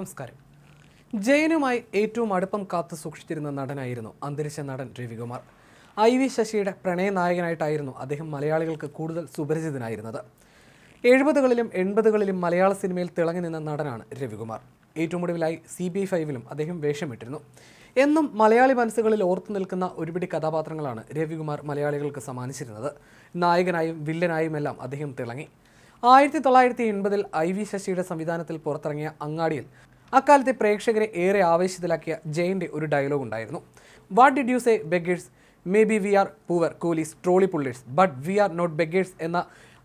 നമസ്കാരം. ജയനുമായി ഏറ്റവും അടുപ്പം കാത്തു സൂക്ഷിച്ചിരുന്ന നടനായിരുന്നു അന്തരിച്ച നടൻ രവികുമാർ. ഐ വി ശശിയുടെ പ്രണയനായകനായിട്ടായിരുന്നു അദ്ദേഹം മലയാളികൾക്ക് കൂടുതൽ സുപരിചിതനായിരുന്നത്. എഴുപതുകളിലും എൺപതുകളിലും മലയാള സിനിമയിൽ തിളങ്ങി നിന്ന നടനാണ് രവികുമാർ. ഏറ്റവും ഒടുവിലായി സി ബി ഫൈവിലും അദ്ദേഹം വേഷമിട്ടിരുന്നു. എന്നും മലയാളി മനസ്സുകളിൽ ഓർത്തു നിൽക്കുന്ന ഒരുപിടി കഥാപാത്രങ്ങളാണ് രവികുമാർ മലയാളികൾക്ക് സമ്മാനിച്ചിരുന്നത്. നായകനായും വില്ലനായുമെല്ലാം അദ്ദേഹം തിളങ്ങി. ആയിരത്തി തൊള്ളായിരത്തി എൺപതിൽ ഐ വി ശശിയുടെ സംവിധാനത്തിൽ പുറത്തിറങ്ങിയ അങ്ങാടിയിൽ അക്കാലത്തെ പ്രേക്ഷകരെ ഏറെ ആവേശത്തിലാക്കിയ ജയന്റെ ഒരു ഡയലോഗ് ഉണ്ടായിരുന്നു. What did you say beggars may be we are poor coolies trolley pullers but we are not beggars എന്ന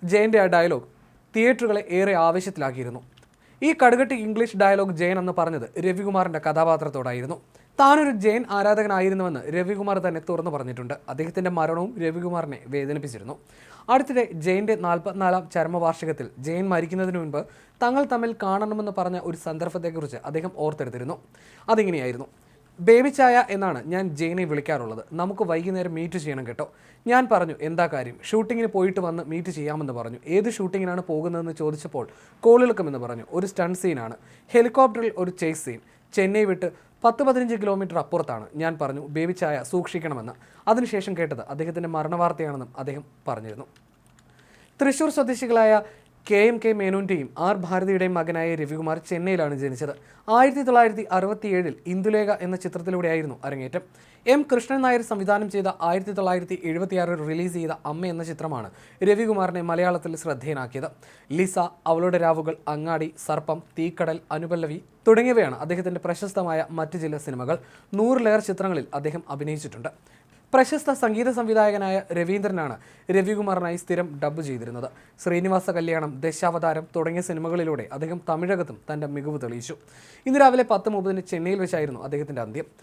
ജയന്റെ ആ ഡയലോഗ് തിയേറ്ററുകളെ ഏറെ ആവേശത്തിലാക്കിയിരുന്നു. ഈ കടുകട്ടി ഇംഗ്ലീഷ് ഡയലോഗ് ജയൻ എന്ന് പറഞ്ഞത് രവികുമാറിന്റെ കഥാപാത്രത്തോടായിരുന്നു. താനൊരു ജയൻ ആരാധകനായിരുന്നുവെന്ന് രവികുമാർ തന്നെ തുറന്നു പറഞ്ഞിട്ടുണ്ട്. അദ്ദേഹത്തിന്റെ മരണവും രവികുമാറിനെ വേദനിപ്പിച്ചിരുന്നു. അടുത്തിടെ ജയന്റെ നാൽപ്പത്തിനാലാം ചരമവാർഷികത്തിൽ ജയൻ മരിക്കുന്നതിന് മുൻപ് തങ്ങൾ തമ്മിൽ കാണണമെന്ന് പറഞ്ഞ ഒരു സന്ദർഭത്തെക്കുറിച്ച് അദ്ദേഹം ഓർത്തെടുത്തിരുന്നു. അതിങ്ങനെയായിരുന്നു. ബേബി ചായ എന്നാണ് ഞാൻ ജെയിനെ വിളിക്കാറുള്ളത്. നമുക്ക് വൈകുന്നേരം മീറ്റ് ചെയ്യണം കേട്ടോ. ഞാൻ പറഞ്ഞു എന്താ കാര്യം? ഷൂട്ടിങ്ങിന് പോയിട്ട് വന്ന് മീറ്റ് ചെയ്യാമെന്ന് പറഞ്ഞു. ഏത് ഷൂട്ടിങ്ങിനാണ് പോകുന്നതെന്ന് ചോദിച്ചപ്പോൾ കോളിളക്കമെന്ന് പറഞ്ഞു. ഒരു സ്റ്റൺ സീനാണ് ഹെലികോപ്റ്ററിൽ ഒരു ചേസ് സീൻ ചെന്നൈ വിട്ട് പത്ത് പതിനഞ്ച് കിലോമീറ്റർ അപ്പുറത്താണ്. ഞാൻ പറഞ്ഞു ബേബി ചായ സൂക്ഷിക്കണമെന്ന്. അതിനുശേഷം കേട്ടത് അദ്ദേഹത്തിന്റെ മരണവാർത്തയാണെന്നും അദ്ദേഹം പറഞ്ഞിരുന്നു. തൃശൂർ സ്വദേശികളായ കെ എം കെ മേനോന്റെയും ആർ ഭാരതിയുടെയും മകനായ രവികുമാർ ചെന്നൈയിലാണ് ജനിച്ചത്. ആയിരത്തി തൊള്ളായിരത്തി അറുപത്തിയേഴിൽ ഇന്ദുലേഖ എന്ന ചിത്രത്തിലൂടെയായിരുന്നു അരങ്ങേറ്റം. എം കൃഷ്ണൻ നായർ സംവിധാനം ചെയ്ത ആയിരത്തി തൊള്ളായിരത്തി എഴുപത്തിയാറിൽ റിലീസ് ചെയ്ത അമ്മ എന്ന ചിത്രമാണ് രവികുമാറിനെ മലയാളത്തിൽ ശ്രദ്ധേയനാക്കിയത്. ലിസ അവളുടെ രാവുകൾ അങ്ങാടി സർപ്പം തീക്കടൽ അനുപല്ലവി തുടങ്ങിയവയാണ് അദ്ദേഹത്തിന്റെ പ്രശസ്തമായ മറ്റ് ചില സിനിമകൾ. നൂറിലേറെ ചിത്രങ്ങളിൽ അദ്ദേഹം അഭിനയിച്ചിട്ടുണ്ട്. പ്രശസ്ത സംഗീത സംവിധായകനായ രവീന്ദ്രനാണ് രവികുമാറിനായി സ്ഥിരം ഡബ്ബ് ചെയ്തിരുന്നത്. ശ്രീനിവാസ കല്യാണം ദശാവതാരം തുടങ്ങിയ സിനിമകളിലൂടെ അദ്ദേഹം തമിഴകത്തും തന്റെ മികവ് തെളിയിച്ചു. ഇന്ന് രാവിലെ പത്ത് മുപ്പതിന് ചെന്നൈയിൽ വെച്ചായിരുന്നു അദ്ദേഹത്തിന്റെ അന്ത്യം.